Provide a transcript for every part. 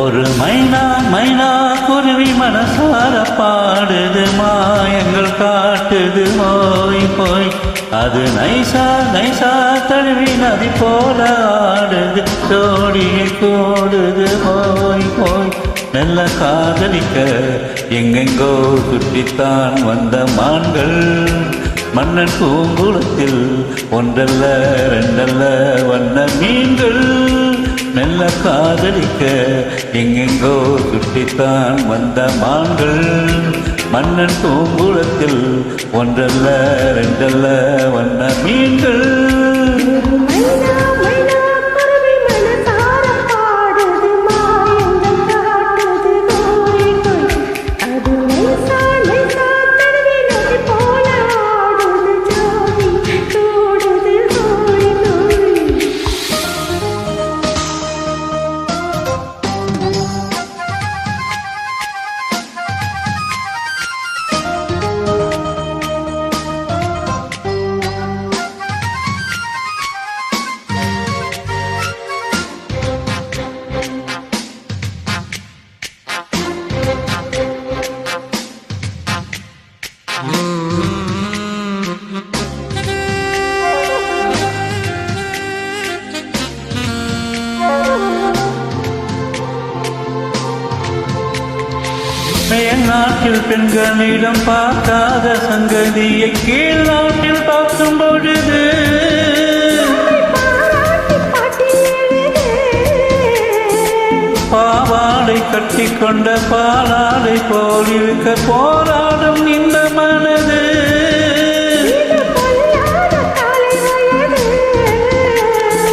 ஒரு மைனா மைனா குருவி மனசார பாடுது மாயங்கள் காட்டுது போய் போய். அது நைசா நைசா தழுவி நதி போல ஆடுது ஜோடியை கூடுது போய் போய். நல்ல காதலிக்க எங்கெங்கோ சுற்றித்தான் வந்த மான்கள். மன்னன் பூங்குளத்தில் ஒன்றல்ல ரெண்டல்ல வண்ண மீன்கள். மெல்ல காதலிக்க எங்கெங்கோ சுட்டித்தான் வந்த மான்கள். மன்னன் பூங்குளத்தில் ஒன்றல்ல ரெண்டல்ல வண்ண மீன்கள். நாட்டில் பெண்களிடம் பார்க்காத சங்கதியை கீழ் நாட்டில் பார்க்கும் பொழுது. பாவாடை கட்டி கொண்ட பாலாடை போலிருக்க போராடும் இந்த மனது.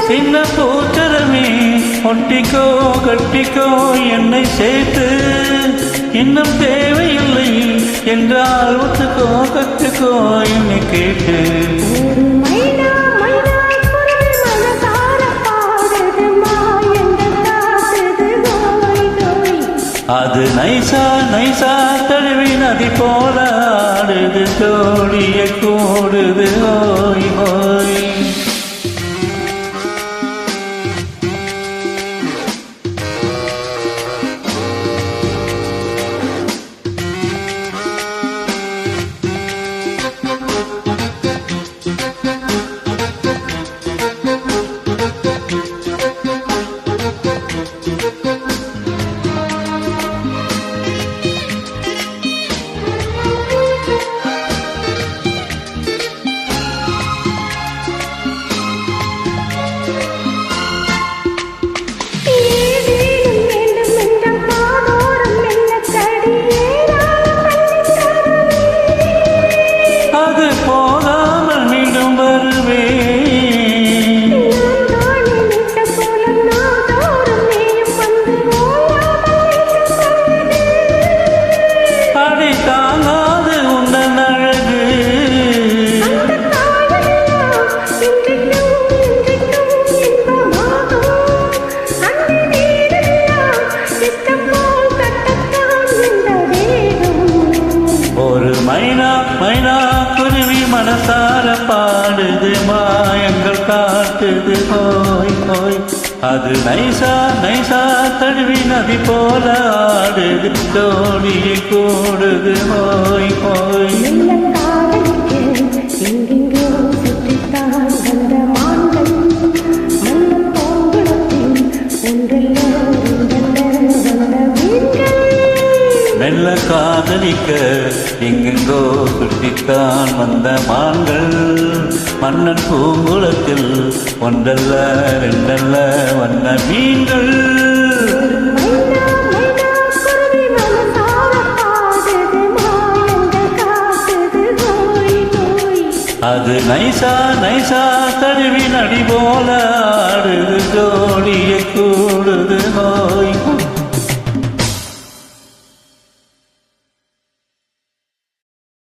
சின்ன பூச்சரமே ஒட்டிக்கோ கட்டிக்கோ என்னை சேர்த்து இன்னும் தேவையில்லை என்றால் ஒத்துக்கோ கத்துக்கோ என்னை கேட்டு. அது நைசா நைசா தழுவி நதி போல ஆடுது தோழிய கூடுது ஓய் ஓய் மனசார பாடுது மாயங்கள் காட்டுது. போய் போய் அது நைசா நைசா தழுவி நதி போல ஆடுது. தோணியை கூடுது. போய் போய் காதலிக்க எங்கெங்கோ சுட்டித்தான் வந்த மான்கள். மன்னன் பூங்குளத்தில் ஒன்றல்ல ரெண்டல்ல வந்த மீன்கள். அது நைசா நைசா தழுவி நடி போல ஆடுது